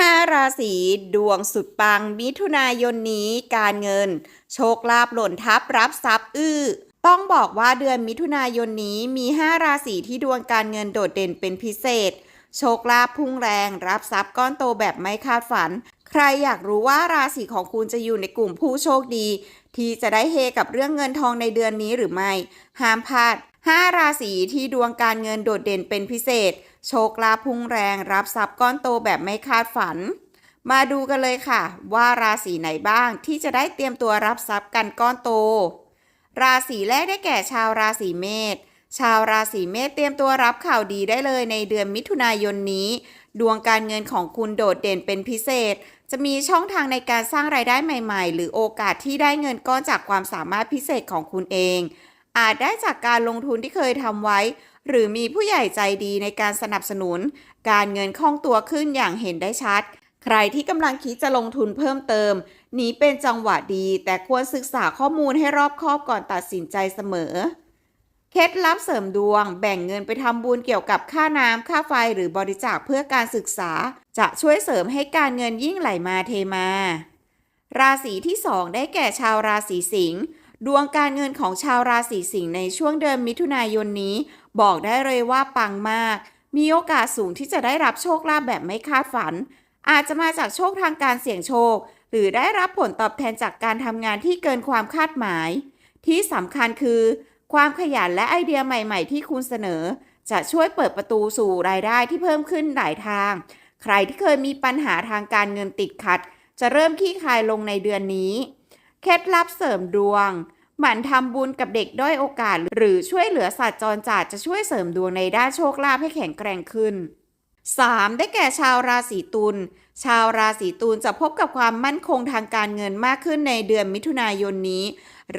5 ราศีดวงสุดปัง มิถุนายนนี้การเงิน โชคลาภหล่นทับรับทรัพย์อื้อต้องบอกว่าเดือนมิถุนายนนี้มี 5 ราศีที่ดวงการเงินโดดเด่นเป็นพิเศษ โชคลาภพุ่งแรง รับทรัพย์ก้อนโตแบบไม่คาดฝัน ใครอยากรู้ว่าราศีของคุณจะอยู่ในกลุ่มผู้โชคดี ที่จะได้เฮกับเรื่องเงินทองในเดือนนี้หรือไม่ ห้ามพลาด 5 ราศีที่ดวงการเงินโดดเด่นเป็นพิเศษ โชคลาภพุ่งแรงรับทรัพย์ก้อนโตแบบไม่คาดฝัน มาดูกันเลยค่ะ ว่าราศีไหนบ้างที่จะได้เตรียมตัวรับทรัพย์กันก้อนโต ราศีแรกได้แก่ชาวราศีเมษชาวราศีเมษเตรียมตัวรับข่าวดีได้เลยในเดือนมิถุนายนนี้ ดวงการเงินของคุณโดดเด่นเป็นพิเศษ จะมีช่องทางในการสร้างรายได้ใหม่ ๆ หรือโอกาสที่ได้เงินก้อนจากความสามารถพิเศษของคุณเอง อาจได้จากการลงทุนที่เคยทำไว้ หรือมีผู้ใหญ่ใจดีในการสนับสนุน การเงินคล่องตัวขึ้นอย่างเห็นได้ชัด ใครที่กำลังคิดจะลงทุนเพิ่มเติม นี้เป็นจังหวะดี แต่ควรศึกษาข้อมูลให้รอบคอบก่อนตัดสินใจเสมอ เคล็ดลับเสริมดวง แบ่งเงินไปทำบุญเกี่ยวกับค่าน้ำค่าไฟหรือบริจาคเพื่อการศึกษา จะช่วยเสริมให้การเงินยิ่งไหลมาเทมา ราศีที่ 2 ได้แก่ชาวราศีสิงห์ ดวงการเงินของชาวราศีสิงห์ในช่วงเดือนมิถุนายนนี้ บอกได้เลยว่าปังมาก มีโอกาสสูงที่จะได้รับโชคลาภแบบไม่คาดฝัน อาจจะมาจากโชคทางการเสี่ยงโชค หรือได้รับผลตอบแทนจากการทำงานที่เกินความคาดหมาย ที่สำคัญคือ ความขยันและไอเดียใหม่ๆ ที่คุณเสนอ จะช่วยเปิดประตูสู่รายได้ที่เพิ่มขึ้นหลายทาง ใครที่เคยมีปัญหาทางการเงินติดขัด จะเริ่มขี้คายลงในเดือนนี้ เคล็ดลับเสริมดวง หมั่นทำบุญกับเด็กด้อยโอกาส หรือช่วยเหลือสัตว์จรจัดจะช่วยเสริมดวงในด้านโชคลาภให้แข็งแกร่งขึ้น 3. ได้แก่ชาวราศีตุล ชาวราศีตุลจะพบกับความมั่นคงทางการเงินมากขึ้นในเดือนมิถุนายนนี้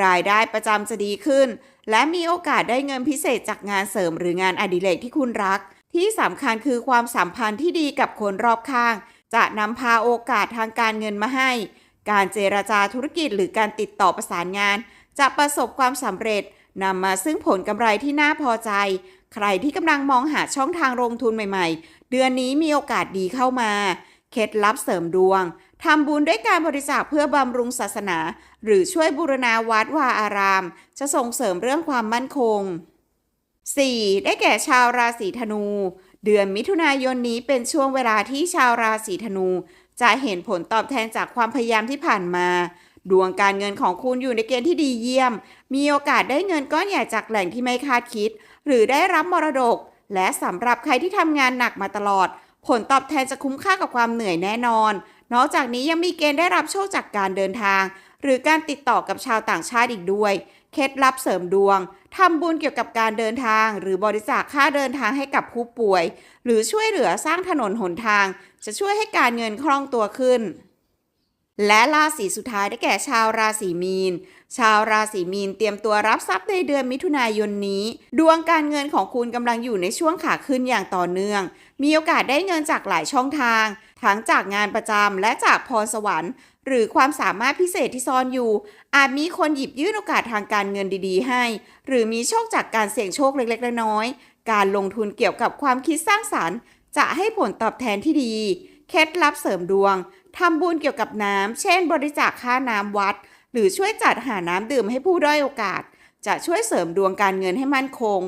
รายได้ประจำจะดีขึ้น และมีโอกาสได้เงินพิเศษจากงานเสริมหรืองานอดิเรกที่คุณรัก ที่สำคัญคือความสัมพันธ์ที่ดีกับคนรอบข้าง จะนำพาโอกาสทางการเงินมาให้ การเจรจาธุรกิจหรือการติดต่อประสานงาน จะประสบความสำเร็จนำมาซึ่งผลกำไรที่น่าพอใจ ใครที่กำลังมองหาช่องทางลงทุนใหม่ๆ เดือนนี้มีโอกาสดีเข้ามา เคล็ดลับเสริมดวงทำบุญด้วยการบริจาคเพื่อบำรุงศาสนา หรือช่วยบูรณาวัดวาอาราม จะส่งเสริมเรื่องความมั่นคง 4. ได้แก่ชาวราศีธนู เดือนมิถุนายนนี้เป็นช่วงเวลาที่ชาวราศีธนู จะเห็นผลตอบแทนจากความพยายามที่ผ่านมา ดวงการเงินของคุณอยู่ในเกณฑ์ที่ดีเยี่ยม มีโอกาสได้เงินก้อนใหญ่จากแหล่งที่ไม่คาดคิด หรือได้รับมรดก และสำหรับใครที่ทำงานหนักมาตลอด ผลตอบแทนจะคุ้มค่ากับความเหนื่อยแน่นอน นอกจากนี้ยังมีเกณฑ์ได้รับโชคจากการเดินทาง หรือการติดต่อกับชาวต่างชาติอีกด้วย เคล็ดลับเสริมดวงทำบุญเกี่ยวกับการเดินทาง หรือบริจาคค่าเดินทางให้กับผู้ป่วย หรือช่วยเหลือสร้างถนนหนทาง จะช่วยให้การเงินคล่องตัวขึ้นและราศีสุดท้ายได้แก่ชาวราศีมีน ชาวราศีมีนเตรียมตัวรับทรัพย์ในเดือนมิถุนายนนี้ ดวงการเงินของคุณกำลังอยู่ในช่วงขาขึ้นอย่างต่อเนื่อง มีโอกาสได้เงินจากหลายช่องทาง ทั้งจากงานประจำและจากพรสวรรค์ หรือความสามารถพิเศษที่ซ่อนอยู่ อาจมีคนหยิบยื่นโอกาสทางการเงินดีๆ ให้ หรือมีโชคจากการเสี่ยงโชคเล็กๆน้อยๆการลงทุนเกี่ยวกับความคิดสร้างสารรค์ จะให้ผลตอบแทนที่ดีเคล็ดลับเสริมดวงทำบุญเกี่ยวกับน้ำเช่น บริจาคค่าน้ำวัด หรือช่วยจัดหาน้ำดื่มให้ผู้ด้อยโอกาส จะช่วยเสริมดวงการเงินให้มั่นคง